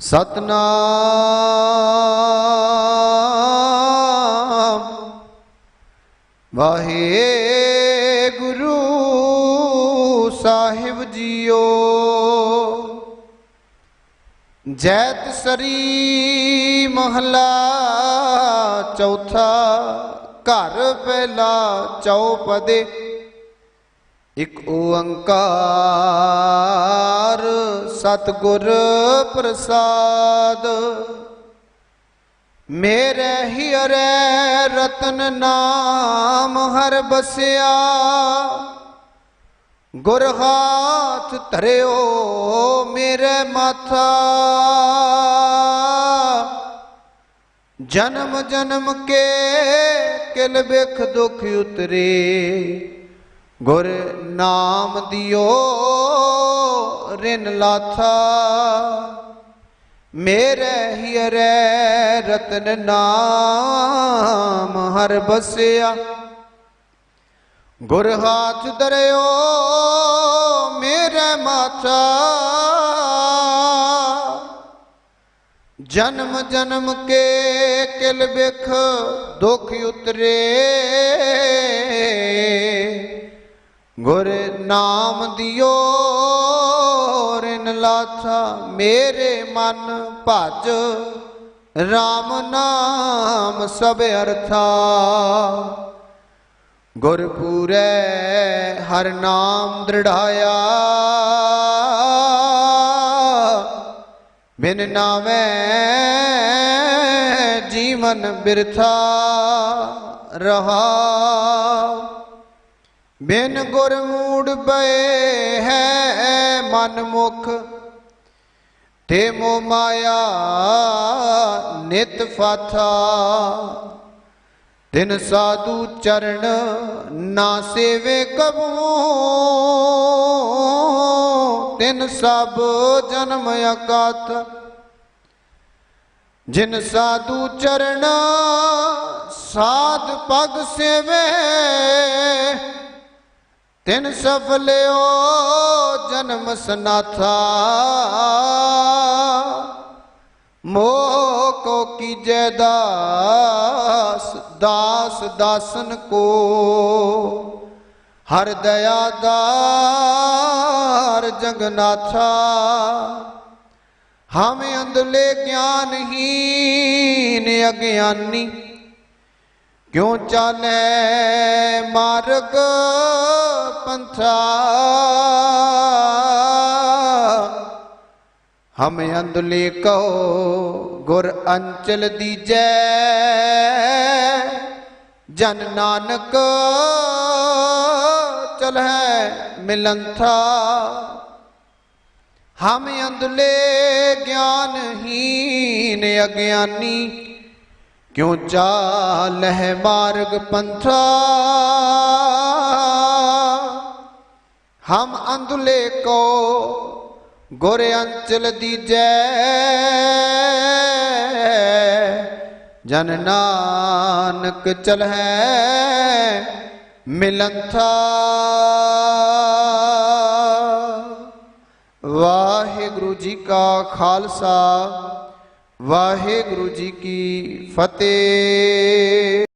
ਸਤਨਾਮ। ਵਾਹਿਗੁਰੂ ਸਾਹਿਬ ਜੀਓ। ਜੈਤ ਸਰੀ ਮਹਲਾ ਚੌਥਾ ਘਰ ਪਹਿਲਾ ਚੌਪਦੇ। ਇਕ ਓੰਕਾਰ ਸਤਗੁਰ ਪ੍ਰਸਾਦ। ਮੇਰੇ ਹਿਰੇ ਰਤਨ ਨਾਮ ਹਰ ਬਸਿਆ, ਗੁਰ ਹਾਥ ਧਰਿਓ ਮੇਰੇ ਮਾਥਾ। ਜਨਮ ਜਨਮ ਕੇ ਕਿਲ ਬਿਖ ਦੁਖ ਉਤਰੇ ਗੁਰ ਨਾਮ ਦਿਓ ਰਿਨ ਲਾਥਾ। ਮੇਰੇ ਹਿਰੇ ਰਤਨ ਨਾਮ ਹਰ ਬਸਿਆ। ਗੁਰ ਹਾਥ ਧਰਿਓ ਮੇਰੇ ਮਾਥਾ। ਜਨਮ ਜਨਮ ਕੇ ਕਿਲ ਬਿਖ ਦੁਖ ਉਤਰੇ। ਗੁਰ ਨਾਮ ਦਿਓ, ਰਿਨ ਲਾਥਾ, ਮੇਰੇ ਮਨ ਭਜ। RAM ਨਾਮ ਸਭ ਅਰਥਾ। ਗੁਰਪੂਰੈ ਹਰ ਨਾਮ ਦ੍ਰਿੜਾਇਆ। ਬਿਨ ਨਾਮੈ ਜੀਵਨ ਬਿਰਥਾ ਰਹਾ। ਬਿਨ ਗੁਰ ਮੂੜ ਬਏ ਹੈ ਮਨ ਮੁਖ ਤੇ ਮੋ ਮਾਇਆ ਨਿਤ ਫਾਥਾ। ਤਿਨ ਸਾਧੂ ਚਰਨ ਨਾ ਸੇਵੇ ਕਬੂ, ਤਿਨ ਸਭ ਜਨਮ ਅਕਾਤ। ਜਿਨ ਸਾਧੂ ਚਰਨ ਸਾਧ ਪਗ ਸੇਵੇ ਤਿਨ ਸਫਲਿਓ ਜਨਮ ਸਨਾਥਾ। ਮੋਹ ਕੋ ਕੀਜੈ ਦਾਸ ਦਾਸ ਦਾਸਨ ਕੋ। ਹਰ ਦਇਆ ਦਾਰ ਜਗਨਾਥਾ। ਹਮ ਅੰਧਲੇ ਗਿਆਨਹੀਨ ਅਗਿਆਨੀ। ਕਿਉ ਚਾਲੇ ਮਾਰਗ ਪੰਥਾ ਹਮ ਅੰਧਲੇ ਕਹੋ ਗੁਰ ਅੰਚਲ ਦੀਜੈ ਜਨ ਨਾਨਕ ਚਲਹਿ ਮਿਲੰਥਾ ਹਮ ਅੰਧਲੇ ਗਿਆਨਹੀਨ ਅਗਿਆਨੀ ਕਿਉ ਚਾਲਹਿ ਮਾਰਗ ਪੰਥਾ ਹਮ ਅੰਧਲੇ ਕੋ ਗੁਰ ਅੰਚਲ ਦੀਜੈ। ਜਨ ਨਾਨਕ ਚਲਹਿ ਮਿਲੰਥਾ। ਵਾਹਿਗੁਰੂ ਜੀ ਕਾ ਖਾਲਸਾ, ਵਾਹਿਗੁਰੂ ਜੀ ਕੀ ਫਤਿਹ।